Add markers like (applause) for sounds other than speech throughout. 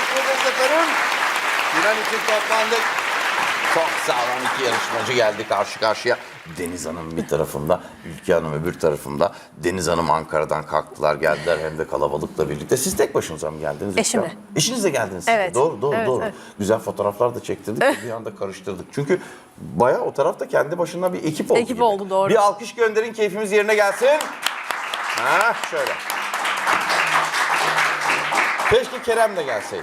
hoş bulduk efendim. Final için toplandık. Çok sağlam iki yarışmacı geldi karşı karşıya. Deniz Hanım bir tarafımda, Ülke Hanım öbür tarafımda. Deniz Hanım Ankara'dan kalktılar geldiler hem de kalabalıkla birlikte. Siz tek başınıza mı geldiniz? Ülke Eşimle. Hanım? Eşinizle geldiniz. siz de. Evet. Doğru, doğru, Evet, doğru. evet. Güzel fotoğraflar da çektirdik. (laughs) bir anda karıştırdık. Çünkü bayağı o tarafta kendi başına bir ekip oldu Ekip gibi. oldu, doğru. Bir alkış gönderin keyfimiz yerine gelsin. Ha şöyle. Keşke Kerem de gelseydi.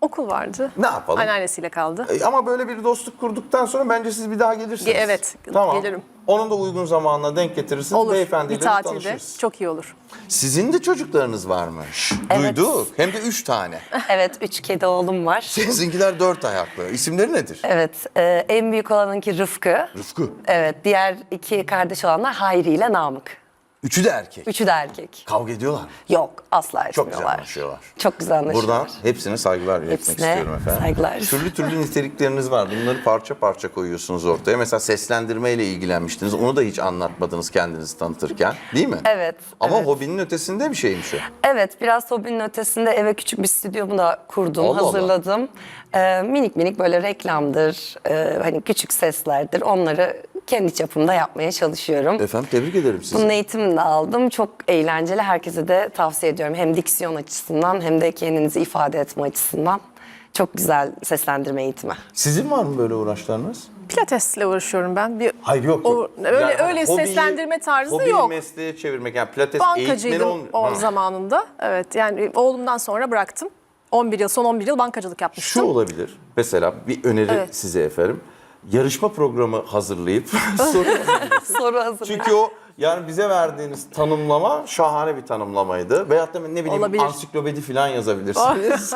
Okul vardı. Ne yapalım? Anneannesiyle kaldı. E, Ama böyle bir dostluk kurduktan sonra bence siz bir daha gelirsiniz. Ge- evet, gelirim. Onun da uygun zamanına denk getirirsiniz. Olur. Beyefendiyle Bir de tatilde. tanışırız. Çok iyi olur. Sizin de çocuklarınız varmış. Evet. Duyduk. Hem de üç tane. (laughs) Evet, üç kedi oğlum var. Sizinkiler dört ayaklı. İsimleri nedir? Evet, e, en büyük olanınki Rıfkı. Rıfkı. Evet, diğer iki kardeş olanlar Hayri ile Namık. Üçü de erkek. Üçü de erkek. Kavga ediyorlar. Yok, asla Çok güzel etmiyorlar. anlaşıyorlar. Çok güzel anlaşıyorlar. Buradan hepsine saygılar iletmek Hepsine istiyorum efendim. saygılar. Türlü türlü nitelikleriniz var. Bunları parça parça koyuyorsunuz ortaya. Mesela seslendirmeyle ilgilenmiştiniz. Onu da hiç anlatmadınız kendinizi tanıtırken. Değil mi? Evet, Ama evet. hobinin ötesinde bir şeymiş o. Evet, biraz hobinin ötesinde eve küçük bir stüdyomu da kurdum, Allah Allah. hazırladım. E, minik minik böyle reklamdır, e, hani küçük seslerdir. Onları kendi çapımda yapmaya çalışıyorum. Efendim tebrik ederim sizi. Bunun eğitimini de aldım. Çok eğlenceli. Herkese de tavsiye ediyorum. Hem diksiyon açısından hem de kendinizi ifade etme açısından. Çok güzel seslendirme eğitimi. Sizin var mı böyle uğraşlarınız? Pilatesle uğraşıyorum ben. Bir Hayır yok. O- yok. öyle Yani öyle hobiyi- seslendirme tarzı hobiyi yok. mesleğe çevirmek yani pilates eğitmeni Bankacıydım o Ha. zamanında. Evet yani oğlumdan sonra bıraktım. 11 yıl, son 11 yıl bankacılık Şu yapmıştım. olabilir. Mesela bir öneri Evet. size efendim. Yarışma programı hazırlayıp (laughs) soru Soru hazır. Çünkü o yani bize verdiğiniz tanımlama şahane bir tanımlamaydı. Veyahut da ne bileyim Olabilir. ansiklopedi falan yazabilirsiniz.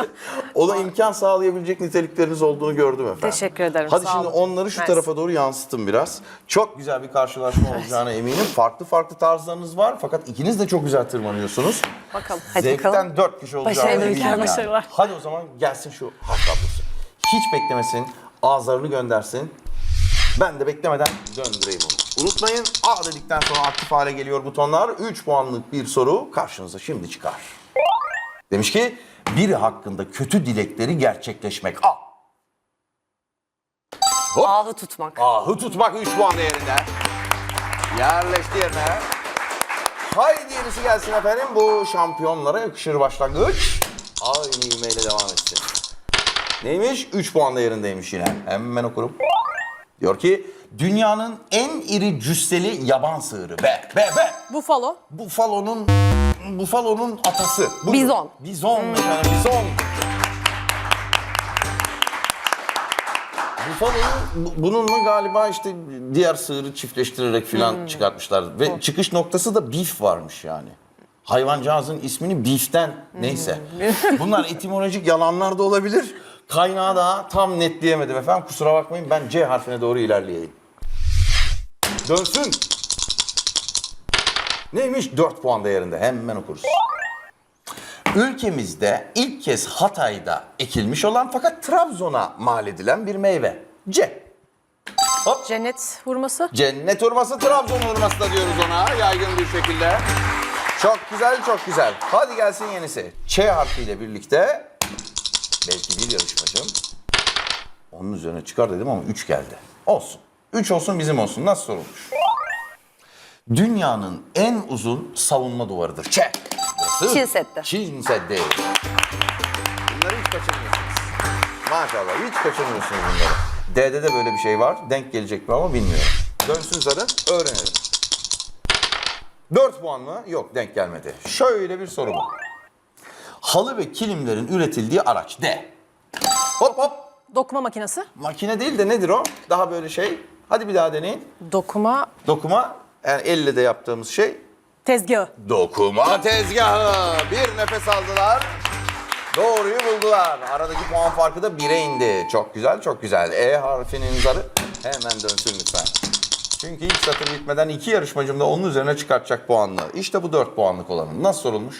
Ona (laughs) imkan sağlayabilecek nitelikleriniz olduğunu gördüm efendim. Teşekkür ederim, Hadi sağ şimdi olun. onları şu Mersi. tarafa doğru yansıtın biraz. Çok güzel bir karşılaşma olacağına eminim. Farklı farklı tarzlarınız var fakat ikiniz de çok güzel tırmanıyorsunuz. Bakalım. Hadi Zevkten bakalım. dört kişi olacağına eminim. yani. başarılar. Hadi o zaman gelsin şu halk tablosu. Hiç beklemesin, ağızlarını göndersin. Ben de beklemeden döndüreyim onu. Unutmayın A dedikten sonra aktif hale geliyor butonlar. 3 puanlık bir soru karşınıza şimdi çıkar. Demiş ki biri hakkında kötü dilekleri gerçekleşmek. A. Hop. Ahı tutmak. Ahı tutmak 3 puan değerinde. Yerleşti yerine. Haydi yenisi gelsin efendim. Bu şampiyonlara yakışır başlangıç. Aynı ivmeyle devam etsin. Neymiş? 3 puan değerindeymiş yine. Hemen okurum. Diyor ki dünyanın en iri cüsseli yaban sığırı. Be, be, be. Buffalo. Bufalo'nun Bufalo'nun atası. Buyurun. Bizon. Bizon efendim, bizon. Bufalo'yu bu- bununla galiba işte diğer sığırı çiftleştirerek filan çıkartmışlar. Ve çıkış noktası da beef varmış yani. Hayvancağızın ismini beef'ten neyse. Bunlar etimolojik yalanlar da olabilir. Kaynağı daha tam netleyemedim efendim. Kusura bakmayın ben C harfine doğru ilerleyeyim. Dönsün. Neymiş? 4 puan değerinde. Hemen okuruz. Ülkemizde ilk kez Hatay'da ekilmiş olan fakat Trabzon'a mal edilen bir meyve. C. Hop. Cennet hurması. Cennet hurması, Trabzon hurması da diyoruz ona yaygın bir şekilde. Çok güzel, çok güzel. Hadi gelsin yenisi. Ç harfiyle birlikte belki bir yarışmacım onun üzerine çıkar dedim ama 3 geldi. Olsun. 3 olsun bizim olsun. Nasıl sorulmuş? Dünyanın en uzun savunma duvarıdır. Ç. Burası Çin Seddi. Çin Seddi. Bunları hiç kaçırmıyorsunuz. Maşallah hiç kaçırmıyorsunuz bunları. D'de de böyle bir şey var. Denk gelecek mi ama bilmiyorum. Dönsün zarı öğrenelim. 4 puan mı? Yok denk gelmedi. Şöyle bir soru bu. Halı ve kilimlerin üretildiği araç. D. Hop hop. Dokuma makinesi. Makine değil de nedir o? Daha böyle şey. Hadi bir daha deneyin. Dokuma Dokuma. Yani elle de yaptığımız şey. tezgahı. Dokuma tezgahı. Bir nefes aldılar. Doğruyu buldular. Aradaki puan farkı da 1'e indi. Çok güzel, çok güzel. E harfinin zarı hemen dönsün lütfen. Çünkü ilk satır bitmeden iki yarışmacım da onun üzerine çıkartacak puanlı. İşte bu 4 puanlık olanı. Nasıl sorulmuş?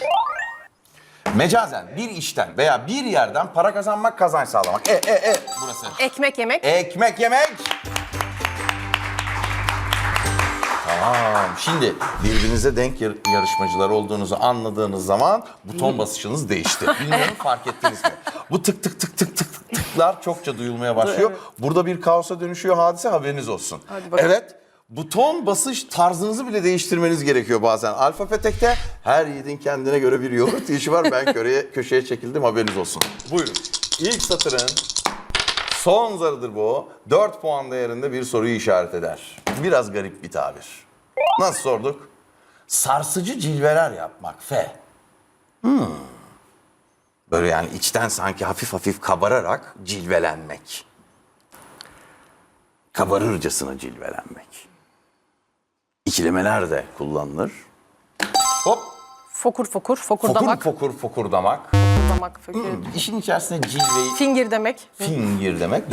Mecazen bir işten veya bir yerden para kazanmak, kazanç sağlamak. E, e, e. Burası. Ekmek yemek. Ekmek yemek. Tamam. Şimdi birbirinize denk yar- yarışmacılar olduğunuzu anladığınız zaman buton basışınız değişti. Bilmiyorum fark ettiniz mi? Bu tık tık tık tık tık tıklar çokça duyulmaya başlıyor. Burada bir kaosa dönüşüyor hadise haberiniz olsun. Hadi bakalım. Evet. Buton basış tarzınızı bile değiştirmeniz gerekiyor bazen. Alfabe tekte her yiğidin kendine göre bir yoğurt işi var. Ben (laughs) köşeye, köşeye çekildim haberiniz olsun. Buyurun. İlk satırın son zarıdır bu. 4 puan değerinde bir soruyu işaret eder. Biraz garip bir tabir. Nasıl sorduk? Sarsıcı cilveler yapmak. F. Hmm. Böyle yani içten sanki hafif hafif kabararak cilvelenmek. Kabarırcasına cilvelenmek. İkilemeler de kullanılır. Hop. Fokur fokur, Fokur fokurdamak. fokur fokurdamak. Fokurdamak. Fokur. İşin içerisine cilveyi Fingir demek. Fingir demek.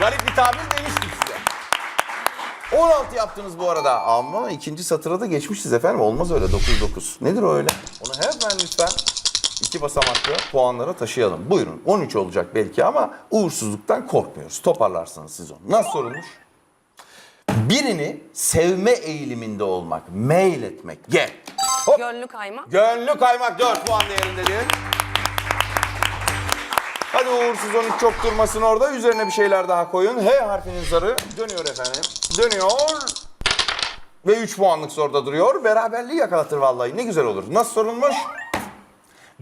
Garip bir tabir demiştik size. 16 yaptınız bu arada ama ikinci satıra da geçmişiz efendim. Olmaz öyle 9-9. Nedir o öyle? Onu hemen lütfen iki basamaklı puanlara taşıyalım. Buyurun 13 olacak belki ama uğursuzluktan korkmuyoruz. Toparlarsınız siz onu. Nasıl sorulmuş? Birini sevme eğiliminde olmak, mail etmek. Gel. Hop. Gönlü kayma. Gönlü kaymak 4 puan değerindedir. Hadi uğursuz 13 çok durmasın orada. Üzerine bir şeyler daha koyun. H harfinin zarı dönüyor efendim. Dönüyor. Ve 3 puanlık soruda duruyor. Beraberliği yakalatır vallahi. Ne güzel olur. Nasıl sorulmuş?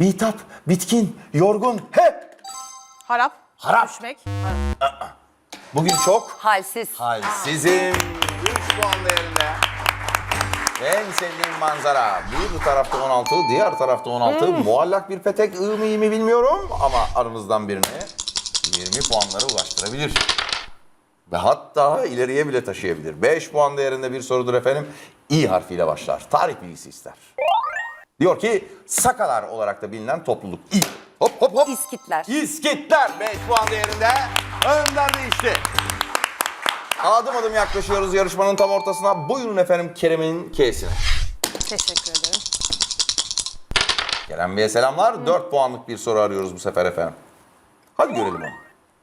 Bitap, bitkin, yorgun. He! Harap. Harap. Düşmek. Bugün çok Halsiz. halsizim. 3 puan değerinde. En sevdiğim manzara. Bir tarafta 16, diğer tarafta 16. Muallak bir petek, ığ mı iyi mi bilmiyorum ama aranızdan birine 20 puanlara ulaştırabilir. Ve hatta ileriye bile taşıyabilir. 5 puan değerinde bir sorudur efendim. İ harfiyle başlar. Tarih bilgisi ister. Diyor ki Sakalar olarak da bilinen topluluk. İ. Hop hop hop. İskitler. İskitler 5 puan değerinde. Önder değişti. Adım adım yaklaşıyoruz yarışmanın tam ortasına. Buyurun efendim Kerem'in K'sine. Teşekkür ederim. Kerem Bey'e selamlar. 4 puanlık bir soru arıyoruz bu sefer efendim. Hadi görelim onu.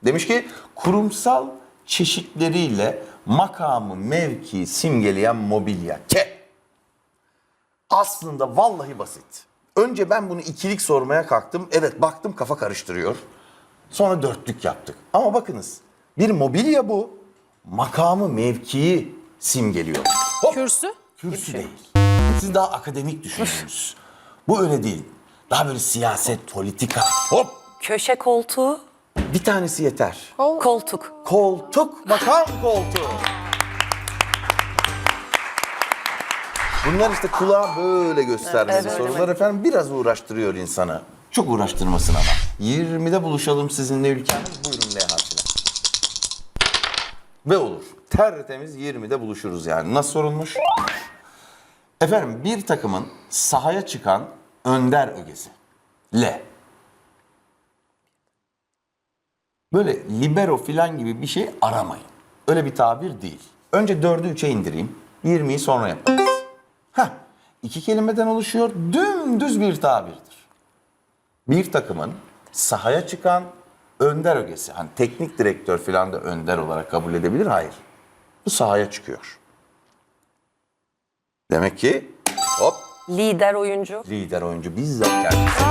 Demiş ki kurumsal çeşitleriyle makamı, mevki simgeleyen mobilya. K. Aslında vallahi basit. Önce ben bunu ikilik sormaya kalktım. Evet baktım kafa karıştırıyor. Sonra dörtlük yaptık. Ama bakınız bir mobilya bu. Makamı, mevkiyi simgeliyor. Hop. Kürsü. Kürsü değil. Siz daha akademik düşünüyorsunuz. Bu öyle değil. Daha böyle siyaset, politika. Hop! Köşe koltuğu. Bir tanesi yeter. Kol. Koltuk. Koltuk, makam koltuğu. Bunlar işte kulağa böyle göstermeli Evet, sorular efendim. Biraz uğraştırıyor insanı. Çok uğraştırmasın ama. 20'de buluşalım sizinle ülkem. Buyurun L harfine. Ve olur. Tertemiz 20'de buluşuruz yani. Nasıl sorulmuş? Efendim bir takımın sahaya çıkan önder ögesi. L. Böyle libero filan gibi bir şey aramayın. Öyle bir tabir değil. Önce 4'ü 3'e indireyim. 20'yi sonra yaparız. Heh, iki kelimeden oluşuyor. Dümdüz bir tabirdir. Bir takımın sahaya çıkan önder ögesi. Hani teknik direktör filan da önder olarak kabul edebilir. Hayır. Bu sahaya çıkıyor. Demek ki hop Lider oyuncu. lider oyuncu bizzat kendisi.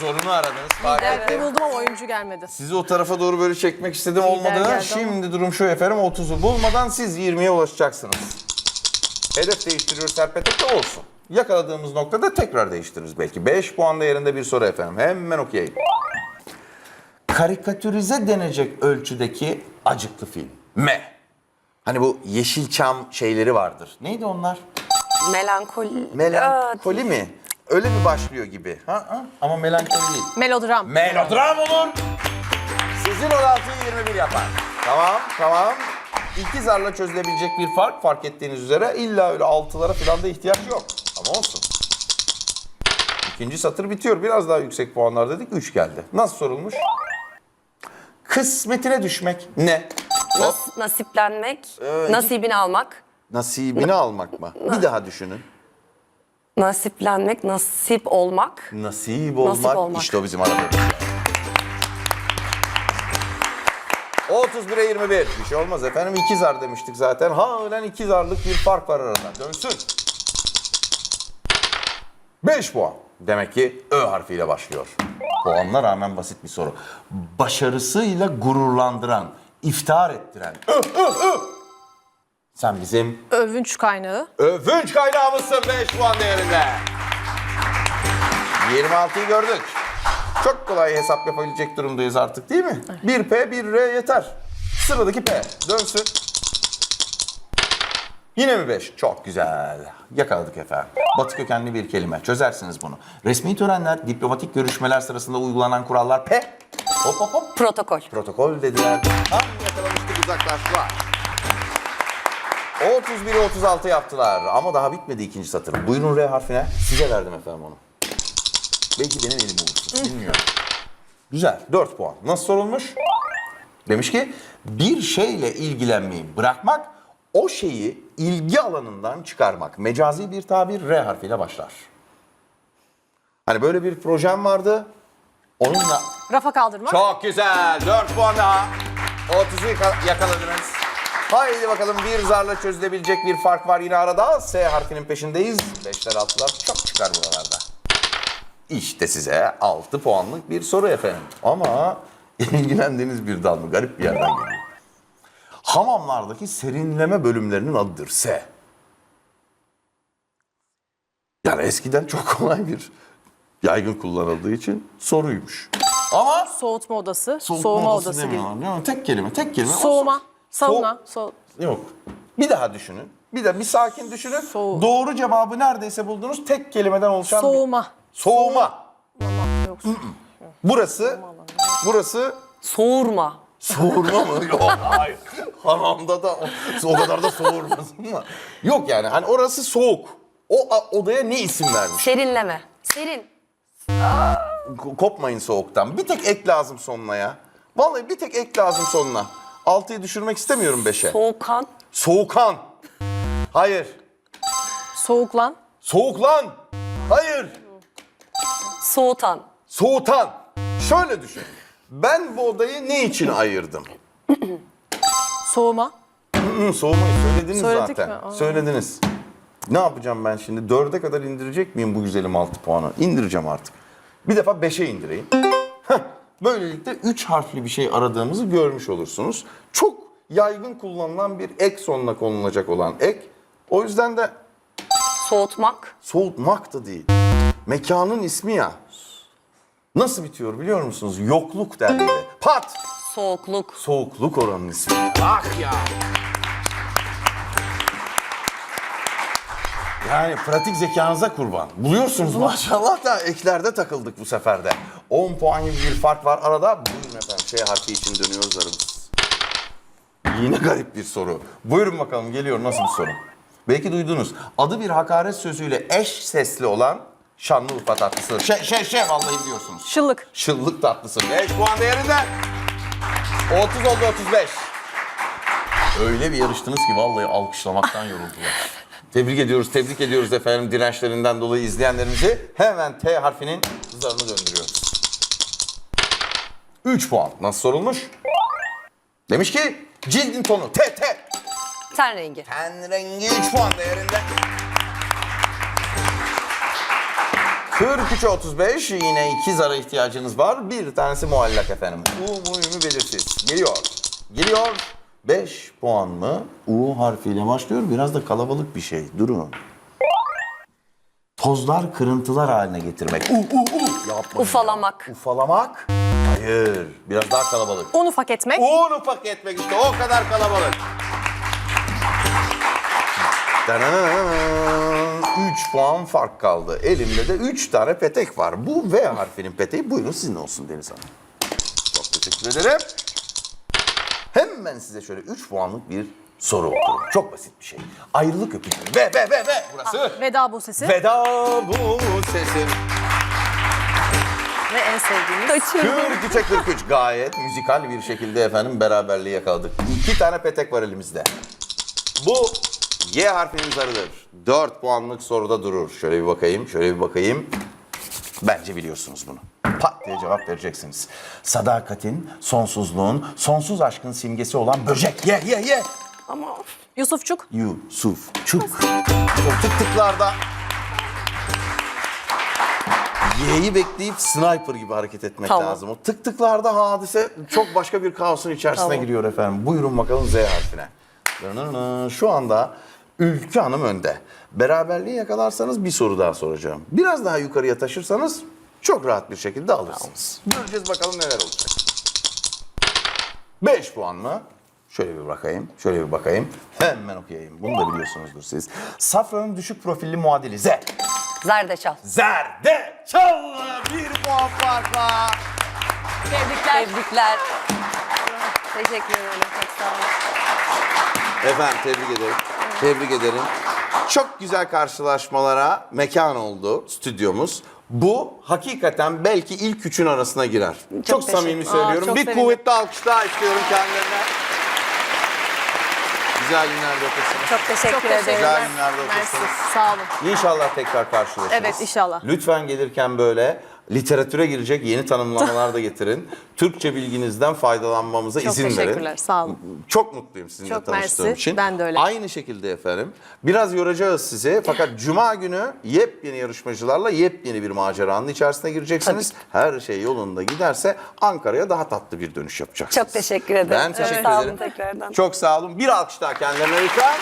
Zorunu aradınız. fark ettim. Buldum ama oyuncu gelmedi. Sizi o tarafa doğru böyle çekmek istedim olmadı. geldi ama. Şimdi durum şu efendim 30'u bulmadan siz 20'ye ulaşacaksınız. Hedef değiştiriyor Serpetek de olsun. Yakaladığımız noktada tekrar değiştiririz belki. 5 puan değerinde bir soru efendim. Hemen okuyayım. Karikatürize denecek ölçüdeki acıklı film. M. Hani bu Yeşilçam şeyleri vardır. Neydi onlar? Melankoli. Melankoli mi? Öyle mi başlıyor gibi? Ha, ha? Ama melankoli değil. Melodram. Melodram olur. Sizin 16'yı 21 yapar. Tamam, tamam. İki zarla çözülebilecek bir fark fark ettiğiniz üzere illa öyle altılara falan da ihtiyaç yok. Ama olsun. İkinci satır bitiyor. Biraz daha yüksek puanlar dedik. 3 geldi. Nasıl sorulmuş? Kısmetine düşmek ne? Nas- nasiplenmek. Nasibini almak. Nasibini almak mı? Bir daha düşünün. Nasiplenmek, nasip olmak. Nasip olmak, olmak. işte o bizim aradığımız. 31'e 21. Bir şey olmaz efendim. İki zar demiştik zaten. Halen iki zarlık bir fark var arada. Dönsün. 5 puan. Demek ki Ö harfiyle başlıyor. Puanla rağmen basit bir soru. Başarısıyla gururlandıran, iftihar ettiren. Ö, ö, ö. Sen bizim Övünç kaynağı. övünç kaynağımızsın 5 puan değerinde. 26'yı gördük. Çok kolay hesap yapabilecek durumdayız artık değil mi? 1 P 1 R yeter. Sıradaki P dönsün. Yine mi 5? Çok güzel. Yakaladık efendim. Batı kökenli bir kelime. Çözersiniz bunu. Resmi törenler, diplomatik görüşmeler sırasında uygulanan kurallar P. Hop hop hop. Protokol. Protokol dediler. Tam yakalamıştık uzaklaştılar. 31'i 36 yaptılar ama daha bitmedi ikinci satır. Buyurun R harfine. Size verdim efendim onu. Belki benim elim uğursuz. Bilmiyorum. Güzel. 4 puan. Nasıl sorulmuş? Demiş ki bir şeyle ilgilenmeyi bırakmak, o şeyi ilgi alanından çıkarmak. Mecazi bir tabir R harfiyle başlar. Hani böyle bir projem vardı. Onunla Rafa kaldırmak. çok güzel. 4 puan daha. 30'u yaka- yakaladınız. Haydi bakalım bir zarla çözülebilecek bir fark var yine arada. S harfinin peşindeyiz. 5'ler 6'lar çok çıkar buralarda. İşte size 6 puanlık bir soru efendim. Ama (laughs) ilgilendiğiniz bir dal mı? Garip bir yerden geliyor. Hamamlardaki serinleme bölümlerinin adıdır S. Yani eskiden çok kolay bir yaygın kullanıldığı için soruymuş. Ama Soğutma odası. Soğuma odası, gibi. demiyorlar, mi? Tek kelime, tek kelime. Soğuma. O Sauna. So- so- yok. Bir daha düşünün. Bir de bir sakin düşünün. Soğuk. Doğru cevabı neredeyse buldunuz. Tek kelimeden oluşan bir... soğuma. Soğuma. Yok. Burası, burası Soğurma. Soğurma mı? Yok hayır. Hamamda da o, kadar da soğurmasın mı? Yok yani hani orası soğuk. O a- odaya ne isim vermiş? Serinleme. Serin. Ko- Kopmayın soğuktan. Bir tek ek lazım sonuna ya. Vallahi bir tek ek lazım sonuna. Altıyı düşürmek istemiyorum beşe. Soğukan. Soğukan. Hayır. Soğuklan. Soğuklan. Hayır. Soğutan. Soğutan. Şöyle düşün. Ben bu odayı ne için ayırdım? (clears throat) Soğuma. Hı, soğumayı söylediniz Söyledik zaten. mi? Aa. Söylediniz. Ne yapacağım ben şimdi? Dörde kadar indirecek miyim bu güzelim altı puanı? İndireceğim artık. Bir defa beşe indireyim. Heh, Böylelikle üç harfli bir şey aradığımızı görmüş olursunuz. Çok yaygın kullanılan bir ek sonuna konulacak olan ek. O yüzden de Soğutmak. soğutmak da değil. Mekanın ismi ya. Nasıl bitiyor biliyor musunuz? Yokluk derdi. Pat! Soğukluk. Soğukluk oranın ismi. Ah ya! Yani pratik zekanıza kurban. Buluyorsunuz maşallah da eklerde takıldık bu sefer de. 10 puan gibi bir fark var arada. Buyurun efendim şey harfi için dönüyoruz zarımız. Yine garip bir soru. Buyurun bakalım geliyor nasıl bir soru? Belki duydunuz. Adı bir hakaret sözüyle eş sesli olan Şanlıurfa tatlısı. Şey şey şey vallahi biliyorsunuz. Şıllık. Şıllık tatlısı 5 puan değerinde. 30 oldu 35. Öyle bir yarıştınız ki vallahi alkışlamaktan yoruldular. Tebrik ediyoruz, tebrik ediyoruz efendim dirençlerinden dolayı izleyenlerimizi. Hemen T harfinin zarını döndürüyoruz. 3 puan. Nasıl sorulmuş? Demiş ki cildin tonu T T. Ten rengi. Ten rengi 3 puan değerinde. 43'e 35 yine iki zara ihtiyacınız var. Bir tanesi muallak efendim. U mu ü mü belirsiz. Geliyor. Geliyor. 5 puan mı? U harfiyle başlıyor. Biraz da kalabalık bir şey. Durun. Tozlar kırıntılar haline getirmek. U u u. Yapmayın Ufalamak. Ufalamak. Hayır. Biraz daha kalabalık. Un ufak etmek. Un ufak etmek işte o kadar kalabalık. 3 puan fark kaldı. Elimde de 3 tane petek var. Bu V harfinin peteği buyurun sizin olsun Deniz Hanım. Çok teşekkür ederim. Hemen size şöyle 3 puanlık bir soru okuyorum. Çok basit bir şey. Ayrılık öpücüğü. V, V, V, V. Burası. Veda bu sesi. Veda bu sesim. Ve en sevdiğimiz. 43'e 43 gayet müzikal bir şekilde efendim beraberliği yakaladık. İki tane petek var elimizde. Bu Y harfinin zarıdır. 4 puanlık soruda durur. Şöyle bir bakayım, şöyle bir bakayım. Bence biliyorsunuz bunu. pat diye cevap vereceksiniz. Sadakatin, sonsuzluğun, sonsuz aşkın simgesi olan böcek. Ye ye ye. Ama Yusufçuk. Yusuf Çuk. Tık tıklarda Y'yi bekleyip sniper gibi hareket etmek Tamam. lazım. O tık tıklarda hadise çok başka bir kaosun içerisine Tamam. giriyor efendim. Buyurun bakalım Z harfine. Şu anda Ülkü Hanım önde. Beraberliği yakalarsanız bir soru daha soracağım. Biraz daha yukarıya taşırsanız çok rahat bir şekilde alırsınız. Göreceğiz bakalım neler olacak. 5 puan mı? Şöyle bir bakayım, şöyle bir bakayım. Hemen okuyayım. Bunu da biliyorsunuzdur siz. Safranın düşük profilli muadili Z. zerdeçal. Zerdeçal bir puan farkla. Tebrikler. Tebrikler. Teşekkür ederim. Çok sağ olun. Efendim tebrik ederim. Tebrik ederim. Çok güzel karşılaşmalara mekan oldu stüdyomuz. Bu hakikaten belki ilk üçün arasına girer. Çok, teşekkür- samimi Aa, söylüyorum. çok bir sevindim. kuvvetli alkış daha istiyorum kendilerine. Güzel günlerde okursunuz. Çok teşekkür Çok ederim. teşekkürler. Güzel günlerde Mersi. okursunuz. Sağ olun. İnşallah tekrar karşılaşırız. Evet, inşallah. Lütfen gelirken böyle literatüre girecek yeni tanımlamalar da getirin. (laughs) Türkçe bilginizden faydalanmamıza Çok izin verin. teşekkürler. Sağ olun. Çok mutluyum sizinle Çok tanıştığım mersi. için. Ben de öyle. Aynı şekilde efendim. Biraz yoracağız sizi fakat (laughs) cuma günü yepyeni yarışmacılarla yepyeni bir maceranın içerisine gireceksiniz. Her şey yolunda giderse Ankara'ya daha tatlı bir dönüş yapacaksınız. Çok teşekkür ederim. Ben teşekkür Sağ olun ederim. tekrardan. Çok sağ olun. Bir alkış daha kendilerine lütfen.